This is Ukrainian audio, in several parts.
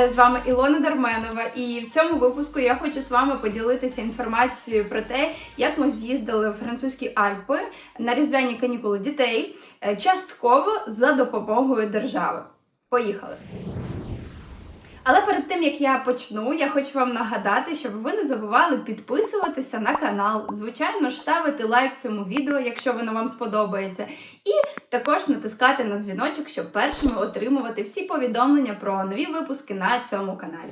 Е, З вами Ілона Дарменова, і в цьому випуску я хочу з вами поділитися інформацією про те, як ми з'їздили в французькі Альпи на різдвяні канікули дітей, е, частково за допомогою держави. Поїхали! Але перед тим як я почну, я хочу вам нагадати, щоб ви не забували підписуватися на канал, звичайно ставити лайк цьому відео, якщо воно вам сподобається, і також натискати на дзвіночок, щоб першими отримувати всі повідомлення про нові випуски на цьому каналі.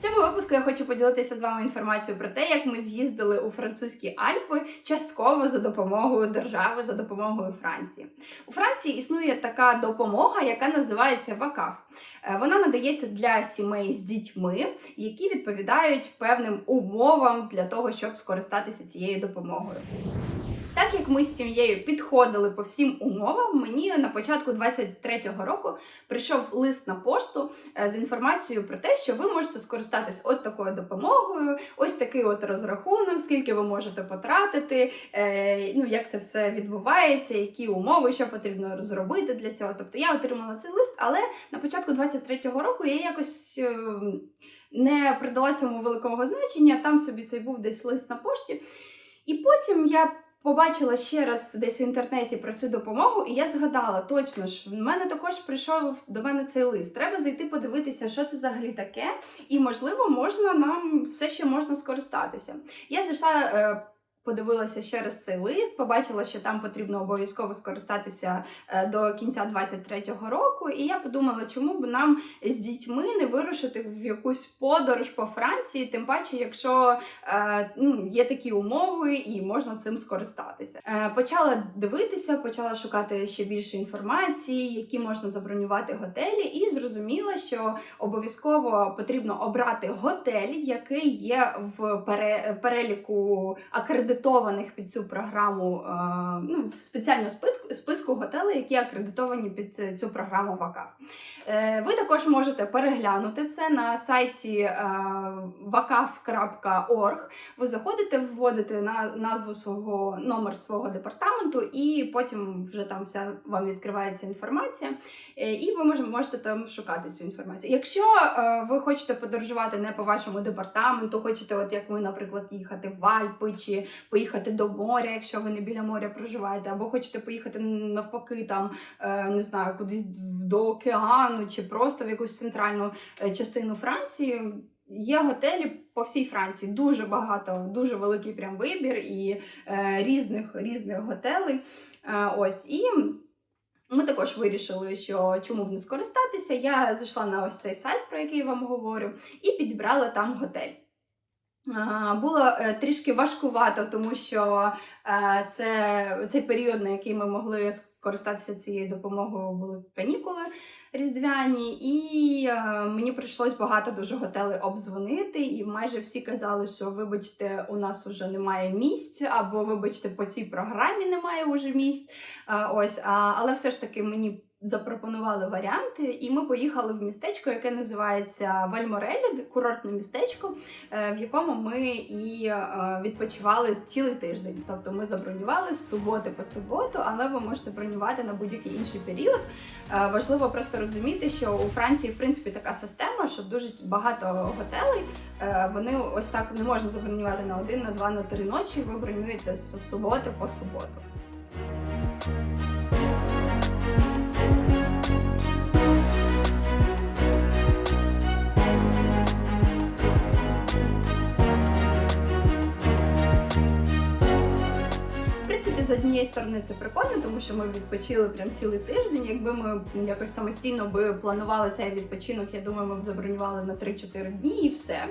Цьому випуску я хочу поділитися з вами інформацією про те, як ми з'їздили у французькі Альпи частково за допомогою держави, за допомогою Франції. У Франції існує така допомога, яка називається ВАКАФ. Е, Вона надається для сімей з дітьми, які відповідають певним умовам для того, щоб скористатися цією допомогою. Так як ми з сім'єю підходили по всім умовам, мені на початку 23-го року прийшов лист на пошту е, з інформацією про те, що ви можете скористатись от такою допомогою, ось такий от розрахунок, скільки ви можете потратити, е, ну як це все відбувається, які умови, що потрібно зробити для цього. Тобто я отримала цей лист, але на початку 23-го року я якось. е, Не придала цьому великого значення, там собі цей був десь лист на пошті. І потім я побачила ще раз десь в інтернеті про цю допомогу, і я згадала точно ж, в мене також прийшов до мене цей лист. Треба зайти подивитися, що це взагалі таке, і можливо, можна нам все ще можна скористатися. Я зайшла. Подивилася ще раз цей лист, побачила, що там потрібно обов'язково скористатися е, до кінця 23-го року. І я подумала, чому б нам з дітьми не вирушити в якусь подорож по Франції, тим паче, якщо е, ну, є такі умови і можна цим скористатися. Е, почала дивитися, почала шукати ще більше інформації, які можна забронювати готелі, і зрозуміла, що обов'язково потрібно обрати готель, який є в пере- переліку акредитованих під цю програму, е, ну, в спеціальному списку, готелей, які акредитовані під цю програму ВАКАФ. Е, Ви також можете переглянути це на сайті е, Ви заходите, вводите на назву свого номер свого департаменту, і потім вже там вся вам відкривається інформація, і ви можете там шукати цю інформацію. Якщо ви хочете подорожувати не по вашому департаменту, хочете, от як ми, наприклад, їхати в Альпи чи поїхати до моря, якщо ви не біля моря проживаєте, або хочете поїхати навпаки, там е, не знаю, кудись до океану, чи просто в якусь центральну е, частину Франції. Є готелі по всій Франції, дуже багато, дуже великий прям вибір і е, різних різних готелей. Е, ось і ми також вирішили, що чому б не скористатися. Я зайшла на ось цей сайт, про який я вам говорю, і підібрала там готель. Було е, трішки важкувато, тому що е, це цей період, на який ми могли скористатися цією допомогою, були канікули різдвяні, і е, мені прийшлось багато дуже готелей обдзвонити, і майже всі казали, що вибачте, у нас уже немає місць, або вибачте, по цій програмі немає уже місць. Ось, але все ж таки мені запропонували варіанти, і ми поїхали в містечко, яке називається Вальморелі, курортне містечко, е, в якому ми і е, відпочивали цілий тиждень. Тобто ми забронювали з суботи по суботу, але ви можете бронювати на будь-який інший період. Е, Важливо просто розуміти, що у Франції в принципі така система, що дуже багато готелей. Вони ось так не можна забронювати на один, на два, на три ночі. Ви бронюєте з суботи по суботу. Принципі, з однієї сторони це прикольно, тому що ми відпочили прям цілий тиждень. Якби ми якось самостійно би планували цей відпочинок, я думаю, ми б забронювали на 3-4 дні і все.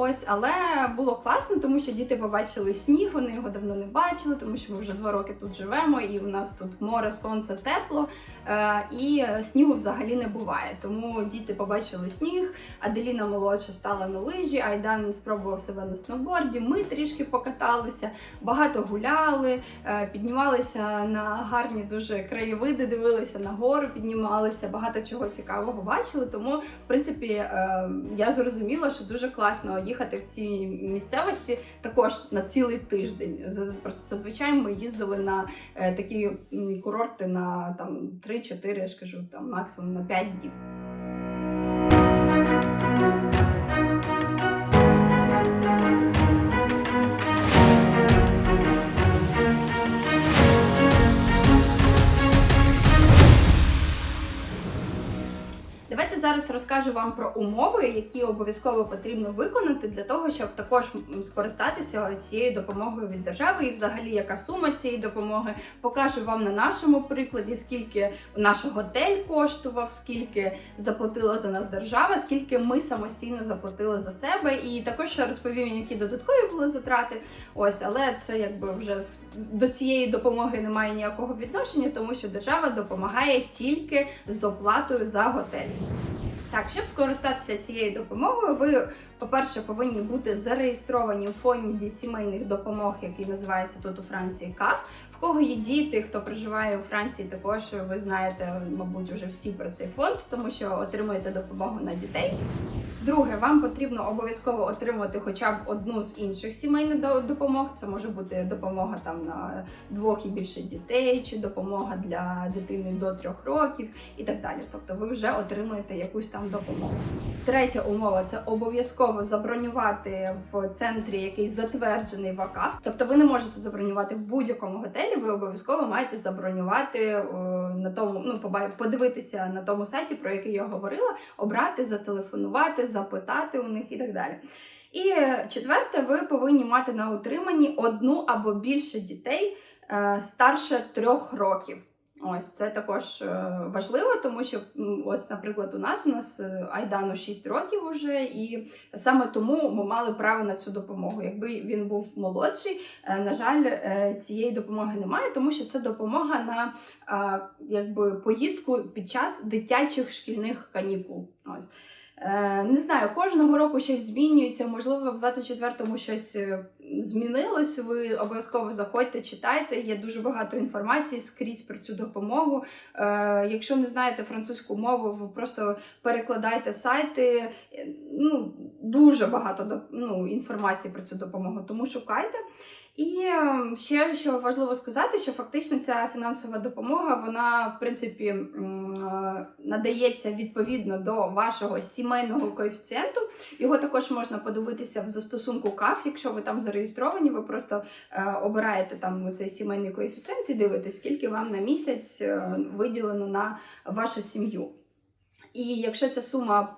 Ось, але було класно, тому що діти побачили сніг, вони його давно не бачили, тому що ми вже два роки тут живемо, і у нас тут море, сонце, тепло, е, і снігу взагалі не буває. Тому діти побачили сніг, Аделіна молодша стала на лижі, Айдан спробував себе на сноуборді. Ми трішки покаталися, багато гуляли, е, піднімалися на гарні дуже краєвиди, дивилися на гору, піднімалися, багато чого цікавого бачили. Тому, в принципі, е, я зрозуміла, що дуже класно їхати в цій місцевості також на цілий тиждень. Просто зазвичай ми їздили на е, такі курорти на там 3-4, я ж кажу, там максимум на 5 днів. Розкажу вам про умови, які обов'язково потрібно виконати для того, щоб також скористатися цією допомогою від держави, і взагалі яка сума цієї допомоги. Покажу вам на нашому прикладі, скільки наш готель коштував, скільки заплатила за нас держава, скільки ми самостійно заплатили за себе, і також розповім, які додаткові були затрати. Ось, але це якби вже до цієї допомоги немає ніякого відношення, тому що держава допомагає тільки з оплатою за готель. Так, щоб скористатися цією допомогою, ви, по-перше, повинні бути зареєстровані у фонді сімейних допомог, який називається тут у Франції КАФ. В кого є діти, хто проживає у Франції, також ви знаєте, мабуть, вже всі про цей фонд, тому що отримуєте допомогу на дітей. Друге, вам потрібно обов'язково отримувати хоча б одну з інших сімейних допомог. Це може бути допомога там на двох і більше дітей, чи допомога для дитини до трьох років і так далі. Тобто ви вже отримуєте якусь там допомогу. Третя умова це обов'язково забронювати в центрі, який затверджений в АКАФ. Тобто ви не можете забронювати в будь-якому готелі. Ви обов'язково маєте забронювати е, на тому, ну подивитися на тому сайті, про який я говорила, обрати, зателефонувати, запитати у них і так далі. І е, четверте, ви повинні мати на утриманні одну або більше дітей е, старше трьох років. Ось це також е, важливо, тому що ось, наприклад, у нас у нас е, Айдану 6 років уже, і саме тому ми мали право на цю допомогу. Якби він був молодший, е, на жаль, цієї допомоги немає, тому що це допомога на якби поїздку під час дитячих шкільних канікул. Ось. Е, Не знаю, кожного року щось змінюється. Можливо, в 24-му щось е, змінилось. Ви обов'язково заходьте, читайте. Є дуже багато інформації скрізь про цю допомогу. Е, Якщо не знаєте французьку мову, ви просто перекладайте сайти. Ну, дуже багато ну, інформації про цю допомогу, тому шукайте. І е, ще що важливо сказати, що фактично ця фінансова допомога, вона в принципі е, надається відповідно до вашого сімейного коефіцієнту. Його також можна подивитися в застосунку КАФ, якщо ви там зареєстровані, ви просто е, обираєте там цей сімейний коефіцієнт і дивитесь, скільки вам на місяць е, виділено на вашу сім'ю. І якщо ця сума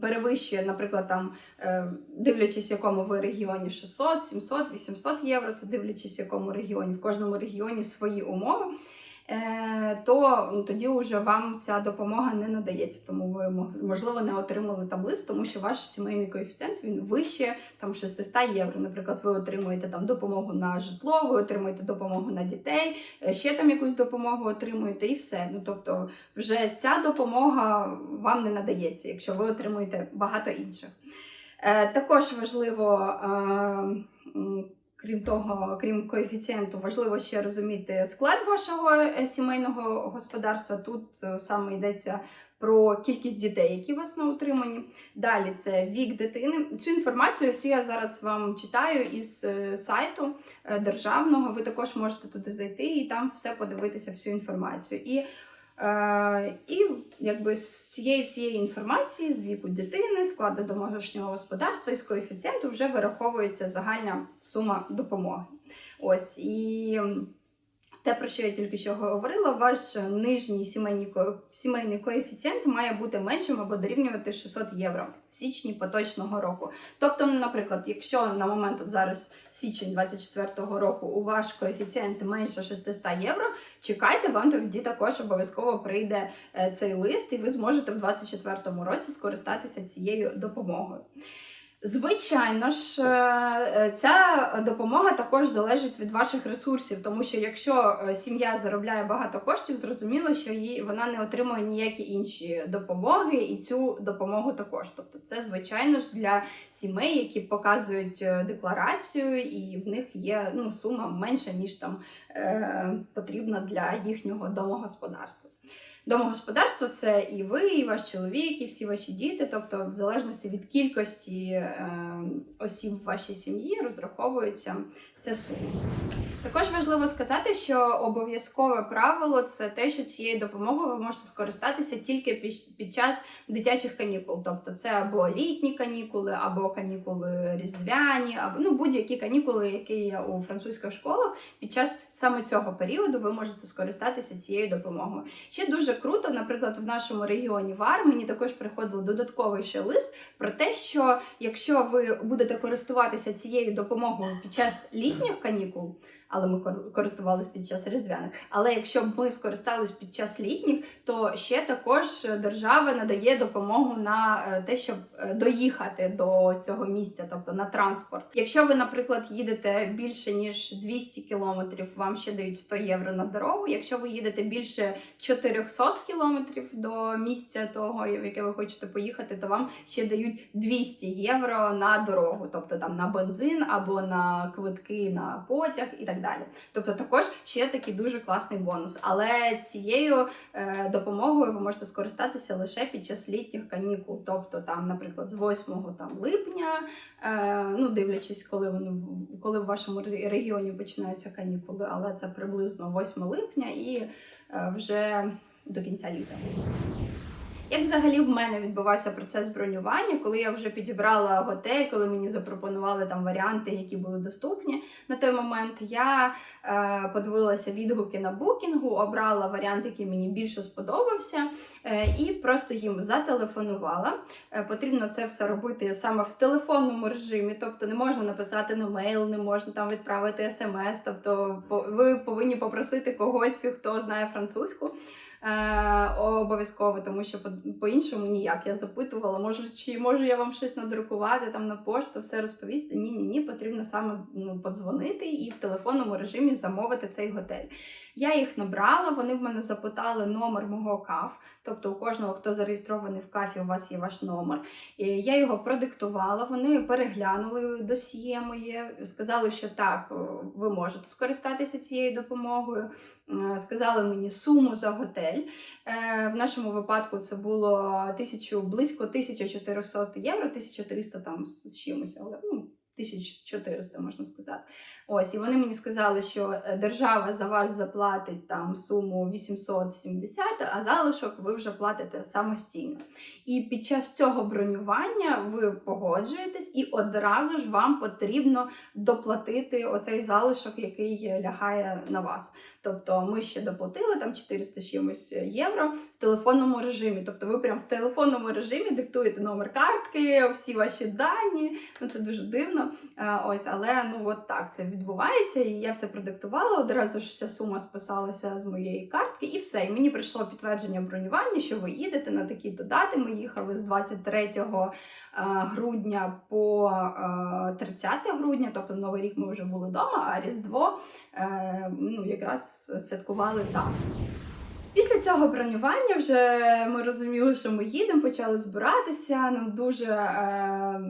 перевищує, наприклад, там е, дивлячись, в якому ви регіоні 600, 700, 800 євро, це дивлячись, в якому регіоні, в кожному регіоні свої умови. Е, То ну, тоді вже вам ця допомога не надається, тому ви можливо не отримали там лист, тому що ваш сімейний коефіцієнт він вище там 600 євро. Наприклад, ви отримуєте там допомогу на житло, ви отримуєте допомогу на дітей, е, ще там якусь допомогу отримуєте, і все. Ну тобто, вже ця допомога вам не надається, якщо ви отримуєте багато інших. Е, Також важливо, крім того, крім коефіцієнту, важливо ще розуміти склад вашого е, сімейного господарства. Тут е, саме йдеться про кількість дітей, які у вас на утриманні. Далі це вік дитини. Цю інформацію я зараз вам читаю із е, сайту державного. Ви також можете туди зайти і там все подивитися, всю інформацію. І і якби з цієї всієї інформації з віку дитини, складу домашнього господарства і з коефіцієнту вже вираховується загальна сума допомоги. Ось і те, про що я тільки що говорила, ваш нижній сімейний, сімейний коефіцієнт має бути меншим або дорівнювати 600 євро в січні поточного року. Тобто, наприклад, якщо на момент от зараз січень 24-го року у ваш коефіцієнт менше 600 євро, чекайте, вам тоді також обов'язково прийде е, цей лист, і ви зможете в 24-му році скористатися цією допомогою. Звичайно ж, е, ця допомога також залежить від ваших ресурсів, тому що якщо е, сім'я заробляє багато коштів, зрозуміло, що її вона не отримує ніякі інші допомоги, і цю допомогу також. Тобто, це звичайно ж для сімей, які показують е, декларацію, і в них є ну, сума менша ніж там е, потрібна для їхнього домогосподарства. Домогосподарство це і ви, і ваш чоловік, і всі ваші діти. Тобто, в залежності від кількості е, осіб в вашій сім'ї розраховується ця сума. Також важливо сказати, що обов'язкове правило це те, що цією допомогою ви можете скористатися тільки під, час дитячих канікул. Тобто це або літні канікули, або канікули різдвяні, або ну будь-які канікули, які є у французьких школах. Під час саме цього періоду ви можете скористатися цією допомогою. Ще дуже круто, наприклад, в нашому регіоні ВАР мені також приходив додатковий ще лист про те, що якщо ви будете користуватися цією допомогою під час літніх канікул, але ми кор- користувалися під час різдвяних. Але якщо б ми скористались під час літніх, то ще також держава надає допомогу на е, те, щоб е, доїхати до цього місця, тобто на транспорт. Якщо ви, наприклад, їдете більше ніж 200 кілометрів, вам ще дають 100 євро на дорогу. Якщо ви їдете більше 400 кілометрів до місця того, в яке ви хочете поїхати, то вам ще дають 200 євро на дорогу, тобто там на бензин або на квитки на потяг і так. Тобто, також ще такий дуже класний бонус. Але цією е, допомогою ви можете скористатися лише під час літніх канікул, тобто там, наприклад, з 8 там липня, е, ну дивлячись, коли вони коли в вашому регіоні починаються канікули, але це приблизно 8 липня і е, вже до кінця літа. Як взагалі в мене відбувався процес бронювання, коли я вже підібрала готель, коли мені запропонували там варіанти, які були доступні на той момент, я е, подивилася відгуки на букінгу, обрала варіант, який мені більше сподобався, е, і просто їм зателефонувала. Е, потрібно це все робити саме в телефонному режимі, тобто не можна написати на мейл, не можна там відправити смс. Тобто, ви повинні попросити когось, хто знає французьку. Е, обов'язково, тому що по- по-іншому ніяк. Я запитувала, може, чи можу я вам щось надрукувати там на пошту, все розповісти. Ні, ні, ні, потрібно саме ну, подзвонити і в телефонному режимі замовити цей готель. Я їх набрала, вони в мене запитали номер мого КАФ, тобто у кожного, хто зареєстрований в КАФі, у вас є ваш номер. І Я його продиктувала, вони переглянули досьє моє, сказали, що так, ви можете скористатися цією допомогою. Е, Сказали мені суму за готель. Е, В нашому випадку це було тисячу, близько 1400 євро, 1300 там з чимось, але ну, 1400 можна сказати. Ось, і вони мені сказали, що е, держава за вас заплатить там суму 870, а залишок ви вже платите самостійно. І під час цього бронювання ви погоджуєтесь, і одразу ж вам потрібно доплатити оцей залишок, який лягає на вас. Тобто ми ще доплатили там 400 чимось євро телефонному режимі. Тобто ви прям в телефонному режимі диктуєте номер картки, всі ваші дані. Ну це дуже дивно. Е, Ось, але ну от так це відбувається. І я все продиктувала. Одразу ж вся сума списалася з моєї картки, і все. І мені прийшло підтвердження бронювання, що ви їдете на такі-то дати. Ми їхали з 23 е, грудня по е, 30 грудня, тобто Новий рік ми вже були вдома, а Різдво е, ну, якраз святкували там. Після цього бронювання вже ми розуміли, що ми їдемо, почали збиратися. Нам дуже е,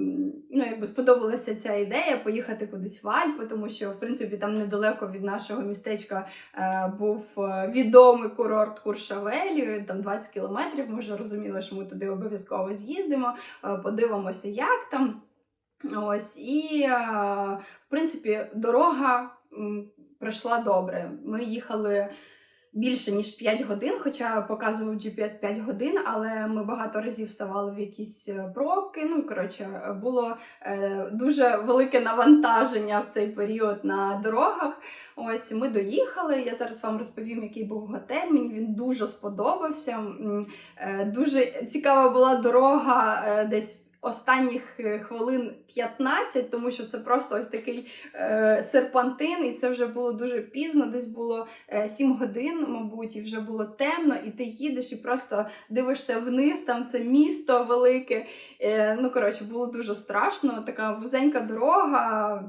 ну, якби сподобалася ця ідея поїхати кудись в Альпи, тому що в принципі там недалеко від нашого містечка е, був е, відомий курорт Куршавелі, там 20 кілометрів. Ми вже розуміли, що ми туди обов'язково з'їздимо, е, подивимося, як там. Ось і е, в принципі дорога м, пройшла добре. Ми їхали більше ніж 5 годин, хоча показував GPS 5 годин, але ми багато разів вставали в якісь е, пробки. Ну, коротше, було е, дуже велике навантаження в цей період на дорогах. Ось ми доїхали. Я зараз вам розповім, який був готель. Мені він дуже сподобався. Е, Дуже цікава була дорога е, десь. Останніх е, хвилин 15, тому що це просто ось такий е, серпантин, і це вже було дуже пізно, десь було е, 7 годин, мабуть, і вже було темно, і ти їдеш і просто дивишся вниз, там це місто велике. Е, ну, коротше, було дуже страшно. Така вузенька дорога,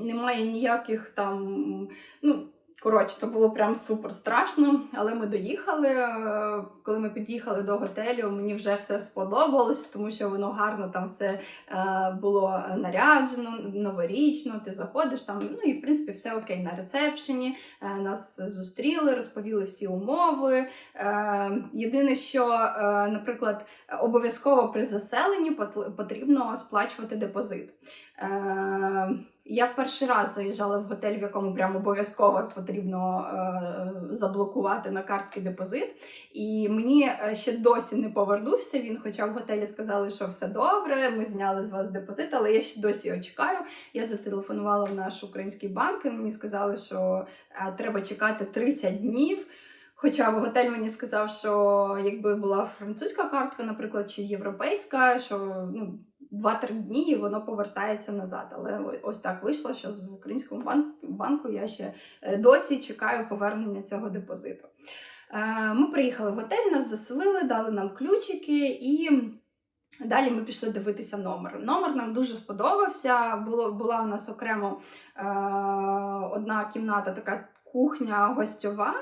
немає ніяких там. Ну, Коротше, це було прям супер страшно, але ми доїхали. Е, Коли ми під'їхали до готелю, мені вже все сподобалось, тому що воно гарно там все е, було наряджено, новорічно. Ти заходиш там. Ну і в принципі все окей на рецепшені. Е, Нас зустріли, розповіли всі умови. Єдине, що, наприклад, обов'язково при заселенні пот- потрібно сплачувати депозит. Я в перший раз заїжджала в готель, в якому прямо обов'язково потрібно е, заблокувати на картки депозит. І мені е, ще досі не повернувся він, хоча в готелі сказали, що все добре, ми зняли з вас депозит, але я ще досі його чекаю. Я зателефонувала в наш український банк, і мені сказали, що е, треба чекати 30 днів. Хоча в готель мені сказав, що якби була французька картка, наприклад, чи європейська, що ну. 2-3 дні і воно повертається назад. Але ось так вийшло, що з українського банку, я ще е, досі чекаю повернення цього депозиту. Е, Ми приїхали в готель, нас заселили, дали нам ключики і. Далі ми пішли дивитися номер. Номер нам дуже сподобався. Було, була у нас окремо е, одна кімната, така кухня гостьова,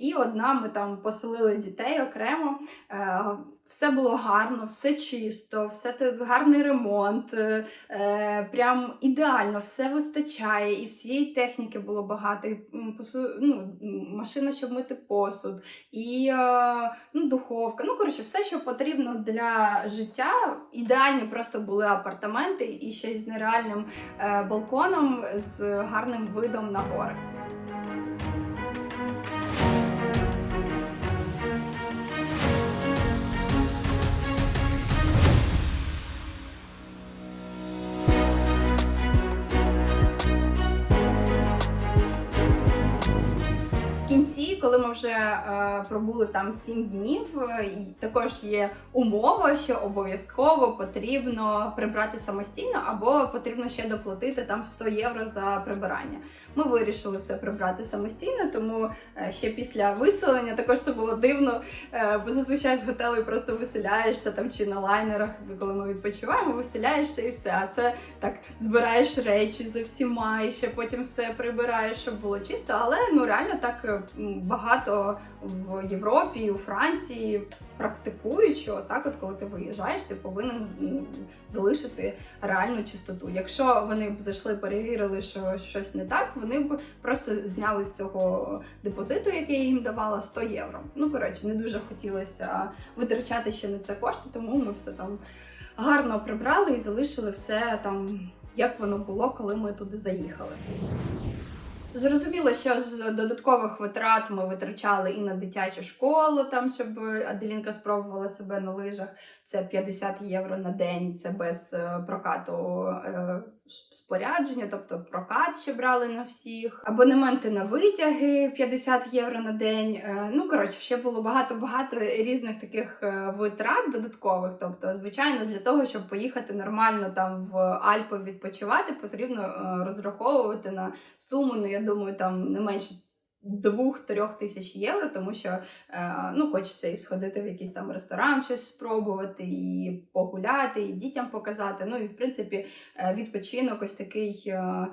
і, одна ми там поселили дітей окремо. Е, все було гарно, все чисто, все гарний ремонт, е, е, прям ідеально, все вистачає, і всієї техніки було багато. І, ну, машина, щоб мити посуд, і ну, духовка. Ну, коротше, все, що потрібно для життя. Ідеальні просто були апартаменти і ще й з нереальним балконом, з гарним видом на гори. Коли ми вже е, пробули там 7 днів, е, і також є умова, що обов'язково потрібно прибрати самостійно, або потрібно ще доплатити там 100 євро за прибирання. Ми вирішили все прибрати самостійно, тому е, ще після виселення також це було дивно. е, бо зазвичай з готелю просто виселяєшся там чи на лайнерах, коли ми відпочиваємо, виселяєшся і все. А це так збираєш речі за всіма, і ще потім все прибираєш, щоб було чисто. Але ну реально так багато в Європі, у Франції практикують, що так, от коли ти виїжджаєш, ти повинен залишити реальну чистоту. Якщо вони б зайшли, перевірили, що щось не так, вони б просто зняли з цього депозиту, який я їм давала, 100 євро. Ну коротше, не дуже хотілося витрачати ще на це кошти, тому ми все там гарно прибрали і залишили все там, як воно було, коли ми туди заїхали. Зрозуміло, що з додаткових витрат ми витрачали і на дитячу школу, там щоб Аделінка спробувала себе на лижах. Це 50 євро на день, це без е, прокату е, спорядження, тобто прокат ще брали на всіх. Абонементи на витяги 50 євро на день. Е, ну коротше, ще було багато-багато різних таких витрат додаткових. Тобто, звичайно, для того, щоб поїхати нормально там в Альпи відпочивати, потрібно розраховувати на суму. Ну я думаю, там не менше. Двох-трьох тисяч євро, тому що е, ну, хочеться і сходити в якийсь там ресторан, щось спробувати, і погуляти, і дітям показати. Ну і в принципі, е, відпочинок ось такий е,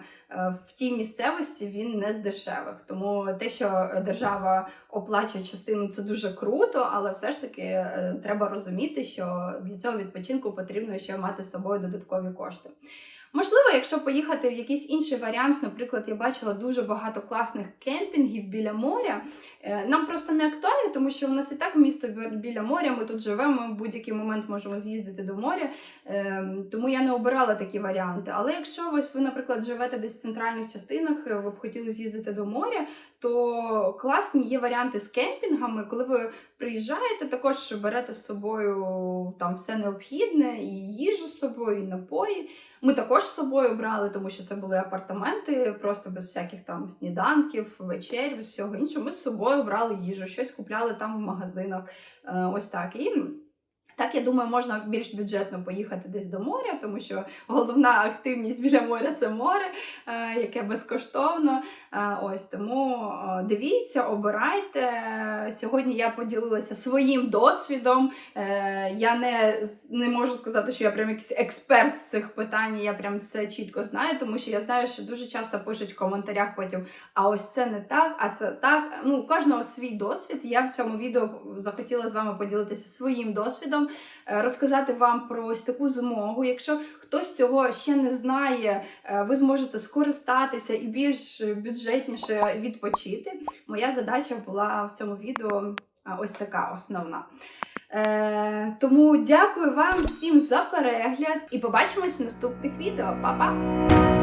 в тій місцевості він не з дешевих. Тому те, що держава оплачує частину, це дуже круто, але все ж таки треба розуміти, що для цього відпочинку потрібно ще мати з собою додаткові кошти. Можливо, якщо поїхати в якийсь інший варіант, наприклад, я бачила дуже багато класних кемпінгів біля моря. Е, Нам просто не актуально, тому що у нас і так місто біля моря, ми тут живемо, ми в будь-який момент можемо з'їздити до моря. Ем, Тому я не обирала такі варіанти. Але якщо ось ви, наприклад, живете десь в центральних частинах, е, ви б хотіли з'їздити до моря, то класні є варіанти з кемпінгами, коли ви приїжджаєте, також берете з собою там все необхідне, і їжу з собою, і напої. Ми також з собою брали, тому що це були апартаменти, просто без всяких там сніданків, вечер, всього іншого. Ми з собою брали їжу, щось купляли там в магазинах. Е, Ось так. І так, я думаю, можна більш бюджетно поїхати десь до моря, тому що головна активність біля моря це море, е, яке безкоштовно. Е, Ось тому е, дивіться, обирайте. Сьогодні я поділилася своїм досвідом. Е, Я не, не можу сказати, що я прям якийсь експерт з цих питань. Я прям все чітко знаю, тому що я знаю, що дуже часто пишуть в коментарях потім: а ось це не так, а це так. Ну, у кожного свій досвід. Я в цьому відео захотіла з вами поділитися своїм досвідом, розказати вам про ось таку змогу. Якщо хтось цього ще не знає, ви зможете скористатися і більш бюджетніше відпочити. Моя задача була в цьому відео ось така основна. Е, тому дякую вам всім за перегляд і побачимось в наступних відео. Па-па!